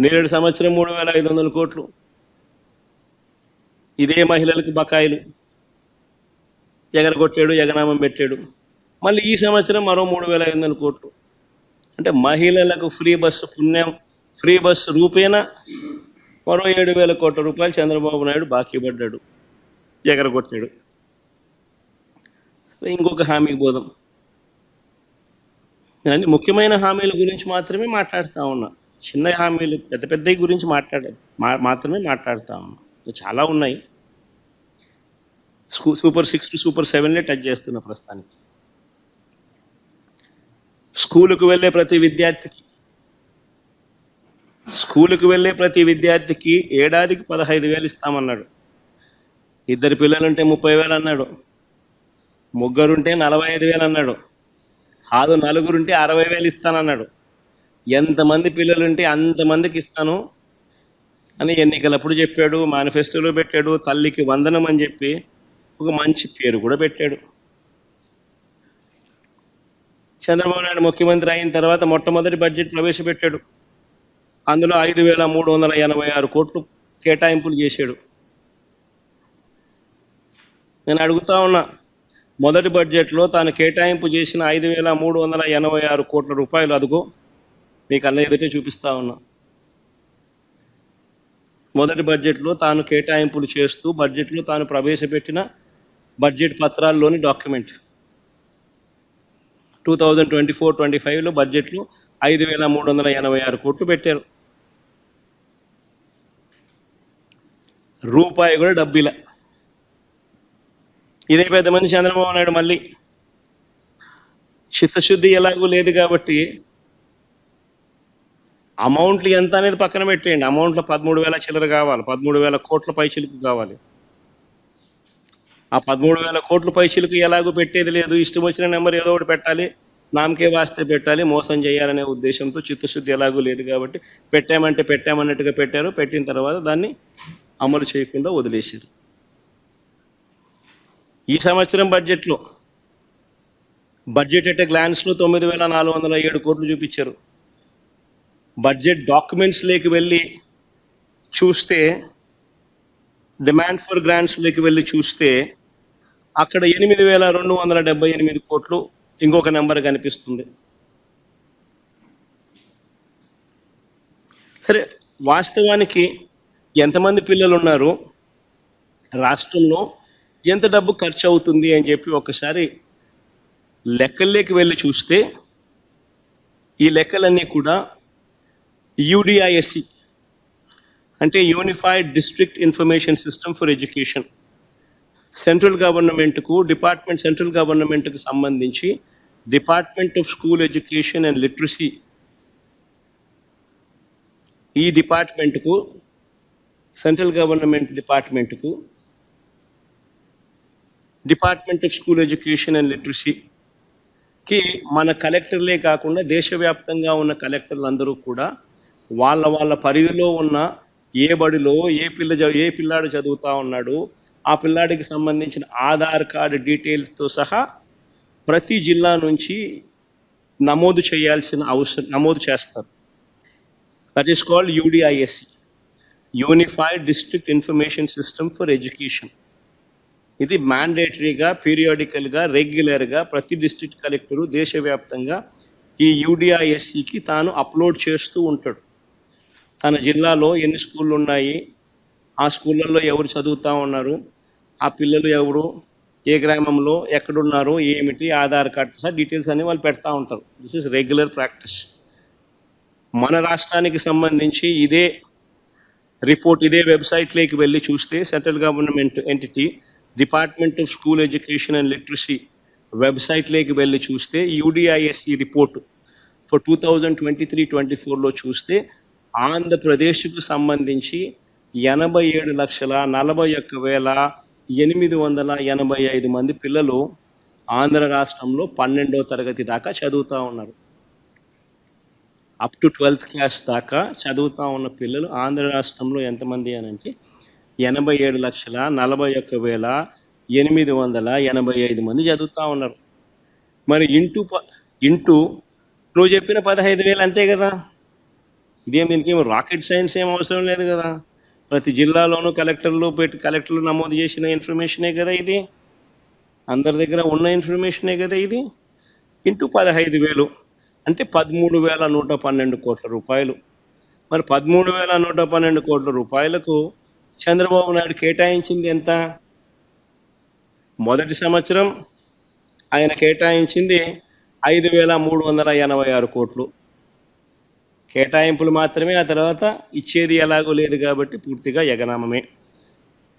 నేడు సంవత్సరం మూడు వేల ఐదు వందల కోట్లు. ఇదే మహిళలకు బకాయిలు. ఎగరగొట్టాడు ఎగనామం పెట్టాడు. మళ్ళీ ఈ సంవత్సరం మరో మూడు వేల ఐదు వందల కోట్లు. అంటే మహిళలకు ఫ్రీ బస్సు పుణ్యం ఫ్రీ బస్సు రూపేణ మరో ఏడు వేల కోట్ల రూపాయలు చంద్రబాబు నాయుడు బాకీ పడ్డాడు ఎగరగొట్టాడు. ఇంకొక హామీకి పోదాం ముఖ్యమైన హామీల గురించి మాత్రమే మాట్లాడుతూ ఉన్నా. చిన్న హామీలు పెద్ద పెద్దవి గురించి మాట్లాడ మా- మాత్రమే మాట్లాడుతూ చాలా ఉన్నాయి. సూపర్ సిక్స్ టు సూపర్ సెవెన్లే టచ్ చేస్తున్న ప్రస్తుతానికి. స్కూలుకు వెళ్ళే ప్రతి విద్యార్థికి స్కూలుకు వెళ్ళే ప్రతి విద్యార్థికి ఏడాదికి పదహైదు వేలు ఇస్తామన్నాడు. ఇద్దరు పిల్లలుంటే ముప్పై వేలు అన్నాడు. ముగ్గురుంటే నలభై ఐదు వేలు అన్నాడు. కాదు నలుగురుంటే అరవై వేలు ఇస్తానన్నాడు. ఎంతమంది పిల్లలుంటే అంతమందికి ఇస్తాను అని ఎన్నికలప్పుడు చెప్పాడు మేనిఫెస్టోలో పెట్టాడు తల్లికి వందనం అని చెప్పి ఒక మంచి పేరు కూడా పెట్టాడు. చంద్రబాబు నాయుడు ముఖ్యమంత్రి అయిన తర్వాత మొట్టమొదటి బడ్జెట్ ప్రవేశపెట్టాడు. అందులో ఐదు వేల మూడు వందల ఎనభై ఆరు కోట్లు కేటాయింపులు చేశాడు. నేను అడుగుతా ఉన్నా మొదటి బడ్జెట్లో తాను కేటాయింపు చేసిన ఐదు వేల మూడు వందల ఎనభై ఆరు కోట్ల రూపాయలు అదుగో మీకు అన్న ఎదుటే చూపిస్తా ఉన్నా. మొదటి బడ్జెట్లో తాను కేటాయింపులు చేస్తూ బడ్జెట్లో తాను ప్రవేశపెట్టిన budget పత్రాల్లోని document. Two thousand twenty four twenty ఫైవ్లో బడ్జెట్లో ఐదు వేల మూడు వందల ఎనభై ఆరు కోట్లు పెట్టారు. రూపాయి కూడా డబ్బిల. ఇదే పెద్ద మంది చంద్రబాబు నాయుడు మళ్ళీ. చిత్తశుద్ధి ఎలాగూ లేదు కాబట్టి అమౌంట్లు ఎంత అనేది పక్కన పెట్టేయండి. అమౌంట్లో పదమూడు వేల చిల్లర కావాలి. పదమూడు వేల కోట్ల పైసలకు కావాలి. ఆ పదమూడు వేల కోట్ల పైసలకు ఎలాగో పెట్టేది లేదు. ఇష్టం వచ్చిన నెంబర్ ఏదో ఒకటి పెట్టాలి. నామకే వాస్తే పెట్టాలి. మోసం చేయాలనే ఉద్దేశంతో చిత్తశుద్ధి ఎలాగూ లేదు కాబట్టి పెట్టామంటే పెట్టామన్నట్టుగా పెట్టారు. పెట్టిన తర్వాత దాన్ని అమలు చేయకుండా వదిలేశారు. ఈ సంవత్సరం బడ్జెట్లో బడ్జెట్ అంటే గ్లాన్స్లో తొమ్మిది వేల నాలుగు వందల ఏడు కోట్లు చూపించారు. బడ్జెట్ డాక్యుమెంట్స్లోకి వెళ్ళి చూస్తే డిమాండ్ ఫర్ గ్రాంట్స్లోకి వెళ్ళి చూస్తే అక్కడ ఎనిమిది వేల రెండు వందల డెబ్బై ఎనిమిది కోట్లు ఇంకొక నెంబర్ కనిపిస్తుంది. సరే వాస్తవానికి ఎంతమంది పిల్లలు ఉన్నారు రాష్ట్రంలో ఎంత డబ్బు ఖర్చు అవుతుంది అని చెప్పి ఒకసారి లెక్కల్లోకి వెళ్ళి చూస్తే ఈ లెక్కలన్నీ కూడా యూడిఐఎస్సి అంటే unified district information system for education central గవర్నమెంట్కు డిపార్ట్మెంట్ సెంట్రల్ గవర్నమెంట్కు సంబంధించి department of school education and literacy ఈ డిపార్ట్మెంట్కు central government డిపార్ట్మెంట్కు department of school education and లిటరసీకి మన కలెక్టర్లే కాకుండా దేశవ్యాప్తంగా ఉన్న కలెక్టర్లు అందరూ కూడా వాళ్ళ వాళ్ళ పరిధిలో ఉన్న ఏ బడిలో ఏ పిల్ల ఏ పిల్లాడు చదువుతా ఉన్నాడు ఆ పిల్లాడికి సంబంధించిన ఆధార్ కార్డు డీటెయిల్స్తో సహా ప్రతి జిల్లా నుంచి నమోదు చేయాల్సిన అవసరం నమోదు చేస్తారు. That is called UDISE unified district information system for education ఇది మ్యాండేటరీగా పీరియాడికల్గా రెగ్యులర్గా ప్రతి డిస్ట్రిక్ట్ కలెక్టరు దేశవ్యాప్తంగా ఈ యూడిఐఎస్సికి తాను అప్లోడ్ చేస్తూ ఉంటాడు. తన జిల్లాలో ఎన్ని స్కూళ్ళు ఉన్నాయి? ఆ స్కూళ్ళల్లో ఎవరు చదువుతూ ఉన్నారు? ఆ పిల్లలు ఎవరు? ఏ గ్రామంలో ఎక్కడున్నారు? ఏమిటి? ఆధార్ కార్డు సార్ డీటెయిల్స్ అన్ని వాళ్ళు పెడతా ఉంటారు. దిస్ ఇస్ రెగ్యులర్ ప్రాక్టీస్ మన రాష్ట్రానికి సంబంధించి ఇదే రిపోర్ట్ ఇదే వెబ్సైట్లోకి వెళ్ళి చూస్తే central government entity department of school education and literacy వెబ్సైట్లోకి వెళ్ళి చూస్తే UDISE report. For two thousand twenty three twenty ఫోర్లో చూస్తే ఆంధ్రప్రదేశ్కు సంబంధించి ఎనభై ఏడు లక్షల నలభై ఒక్క వేల ఎనిమిది వందల ఎనభై ఐదు మంది పిల్లలు ఆంధ్ర రాష్ట్రంలో పన్నెండో తరగతి దాకా చదువుతూ ఉన్నారు. అప్ టు ట్వెల్త్ క్లాస్ దాకా చదువుతూ ఉన్న పిల్లలు ఆంధ్ర రాష్ట్రంలో ఎంతమంది అని అంటే ఎనభై ఏడు లక్షల నలభై ఒక్క వేల ఎనిమిది వందల ఎనభై ఐదు మంది చదువుతూ ఉన్నారు. మరి ఇంటూ ప ఇంటూ నువ్వు చెప్పిన పదహైదు వేలు అంతే కదా. ఇదేం దీనికి ఏమి రాకెట్ సైన్స్ ఏం అవసరం లేదు కదా. ప్రతి జిల్లాలోనూ కలెక్టర్లు పెట్టి కలెక్టర్లు నమోదు చేసిన ఇన్ఫర్మేషనే కదా ఇది. అందరి దగ్గర ఉన్న ఇన్ఫర్మేషనే కదా ఇది. ఇంటూ పదహైదు వేలు అంటే పదమూడు వేల నూట పన్నెండు కోట్ల రూపాయలు. మరి పదమూడు వేల నూట పన్నెండు కోట్ల రూపాయలకు చంద్రబాబు నాయుడు కేటాయించింది ఎంత? మొదటి సంవత్సరం ఆయన కేటాయించింది ఐదు వేల మూడు వందల ఎనభై ఆరు కోట్లు. కేటాయింపులు మాత్రమే ఆ తర్వాత ఇచ్చేది ఎలాగో లేదు కాబట్టి పూర్తిగా ఎగనామమే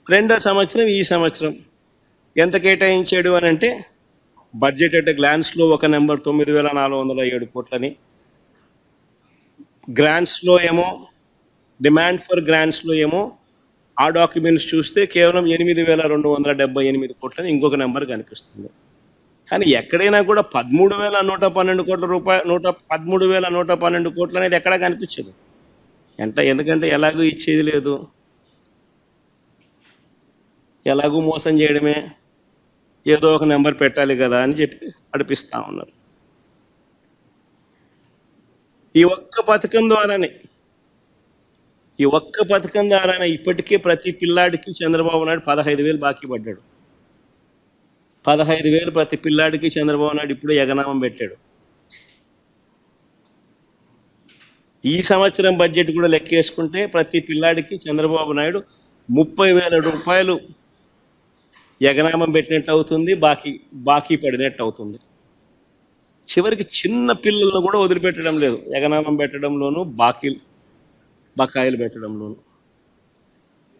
రెండో సంవత్సరం ఈ సంవత్సరం. ఎంత కేటాయించాడు అని అంటే బడ్జెట్ అంటే గ్లాన్స్లో ఒక నెంబర్ తొమ్మిది వేల నాలుగు వందల ఏడు కోట్లని. గ్రాంట్స్లో ఏమో డిమాండ్ ఫర్ గ్రాంట్స్లో ఏమో ఆ డాక్యుమెంట్స్ చూస్తే కేవలం ఎనిమిది వేల రెండు వందల డెబ్బై ఎనిమిది కోట్లని ఇంకొక నెంబర్ కనిపిస్తుంది. కానీ ఎక్కడైనా కూడా పదమూడు వేల నూట పన్నెండు కోట్ల రూపాయలు నూట పదమూడు వేల నూట పన్నెండు కోట్లు అనేది ఎక్కడా కనిపించదు. ఎంత ఎందుకంటే ఎలాగూ ఇచ్చేది లేదు. ఎలాగూ మోసం చేయడమే ఏదో ఒక నెంబర్ పెట్టాలి కదా అని చెప్పి నడిపిస్తూ ఉన్నారు. ఈ ఒక్క పథకం ద్వారానే ఈ ఒక్క పథకం ద్వారానే ఇప్పటికే ప్రతి పిల్లాడికి చంద్రబాబు నాయుడు పదహైదు వేలు బాకీ పడ్డాడు. పదహైదు వేలు ప్రతి పిల్లాడికి చంద్రబాబు నాయుడు ఇప్పుడే ఎగనామం పెట్టాడు. ఈ సంవత్సరం బడ్జెట్ కూడా లెక్కేసుకుంటే ప్రతి పిల్లాడికి చంద్రబాబు నాయుడు ముప్పై వేల రూపాయలు ఎగనామం పెట్టినట్టు అవుతుంది బాకీ బాకీ పడినట్టు అవుతుంది. చివరికి చిన్న పిల్లలను కూడా వదిలిపెట్టడం లేదు. ఎగనామం పెట్టడంలోను బాకీలు బకాయిలు పెట్టడంలోను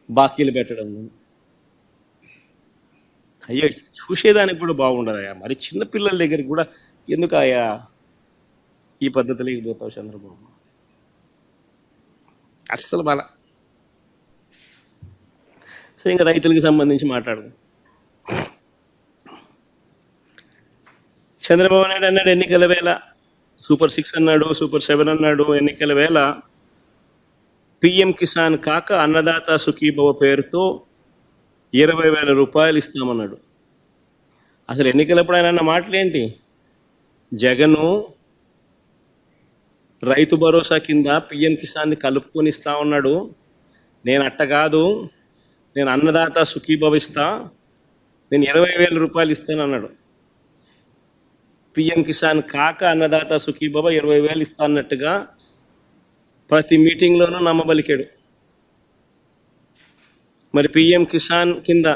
బాకీలు పెట్టడంలోను. అయ్యో చూసేదానికి కూడా బాగుండదయ్యా మరి చిన్నపిల్లల దగ్గరికి కూడా ఎందుకు అయ్యా ఈ పద్ధతిలోకి పోతావు చంద్రబాబు? అస్సలు బాల. సరే ఇంకా రైతులకు సంబంధించి మాట్లాడదాం. చంద్రబాబు నాయుడు అన్నాడు ఎన్నికల వేళ. సూపర్ సిక్స్ అన్నాడు సూపర్ సెవెన్ అన్నాడు ఎన్నికల వేళ. పిఎం కిసాన్ కాక అన్నదాత సుఖీభవ పేరుతో ఇరవై వేల రూపాయలు ఇస్తామన్నాడు. అసలు ఎన్నికలప్పుడు ఆయన అన్న మాటలేంటి? జగను రైతు భరోసా కింద పిఎం కిసాన్ని కలుపుకొని ఇస్తా ఉన్నాడు. నేను అట్ట కాదు. నేను అన్నదాత సుఖీభవ ఇస్తా నేను ఇరవై వేల రూపాయలు ఇస్తాను అన్నాడు పిఎం కిసాన్ కాక అన్నదాత సుఖీభవ ఇరవై వేలు ఇస్తా అన్నట్టుగా ప్రతి మీటింగ్లోనూ నమ్మబలికాడు. మరి పిఎం కిసాన్ కింద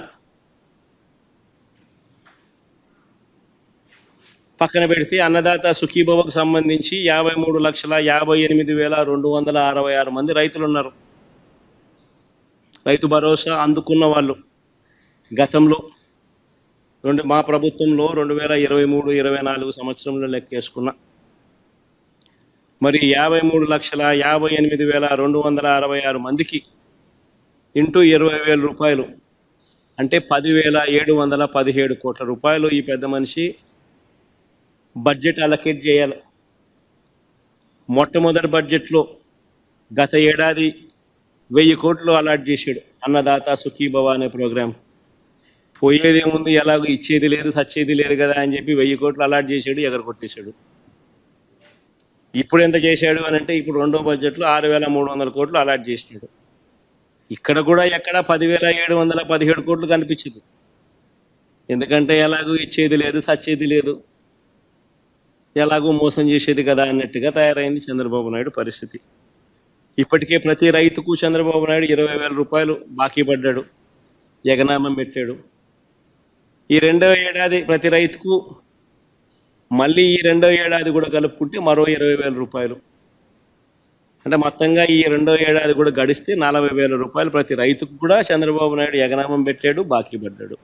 పక్కన పెడితే అన్నదాత సుఖీభవకు సంబంధించి యాభై మూడు లక్షల యాభై ఎనిమిది వేల రెండు వందల అరవై ఆరు మంది రైతులు ఉన్నారు రైతు భరోసా అందుకున్న వాళ్ళు. గతంలో రెండు మా ప్రభుత్వంలో రెండు వేల ఇరవై మూడు ఇరవై నాలుగు సంవత్సరంలో లెక్కేసుకున్న మరి యాభై మూడు లక్షల యాభై ఎనిమిది వేల రెండు వందల అరవై ఆరు మందికి ఇంటూ ఇరవై వేల రూపాయలు. అంటే పదివేల ఏడు వందల పదిహేడు కోట్ల రూపాయలు ఈ పెద్ద మనిషి బడ్జెట్ అలకేట్ చేయాలి. మొట్టమొదటి బడ్జెట్లో గత ఏడాది వెయ్యి కోట్లు అలాట్ చేశాడు అన్నదాత సుఖీభవ అనే ప్రోగ్రాం. పోయేది ముందు ఎలాగో ఇచ్చేది లేదు సచ్చేది లేదు కదా అని చెప్పి వెయ్యి కోట్లు అలాట్ చేశాడు ఎగరగొట్టేశాడు. ఇప్పుడు ఎంత చేశాడు అని అంటే ఇప్పుడు రెండో బడ్జెట్లో ఆరు వేల మూడు వందల కోట్లు అలాట్ చేసినాడు. ఇక్కడ కూడా ఎక్కడ పదివేల ఏడు వందల పదిహేడు కోట్లు కనిపించదు. ఎందుకంటే ఎలాగో ఇచ్చేది లేదు సచ్చేది లేదు. ఎలాగో మోసం చేసేది కదా అన్నట్టుగా తయారైంది చంద్రబాబు నాయుడు పరిస్థితి. ఇప్పటికే ప్రతి రైతుకు చంద్రబాబు నాయుడు ఇరవై వేల రూపాయలు బాకీ పడ్డాడు ఎగనామం పెట్టాడు. ఈ రెండవ ఏడాది ప్రతి రైతుకు మళ్ళీ ఈ రెండవ ఏడాది కూడా కలుపుకుంటే మరో ఇరవై వేల రూపాయలు అంటే మొత్తంగా ఈ రెండో ఏడాది కూడా గడిస్తే నలభై వేల రూపాయలు ప్రతి రైతుకు కూడా చంద్రబాబు నాయుడు ఎగనామం పెట్టాడు బాకీ పడ్డాడు.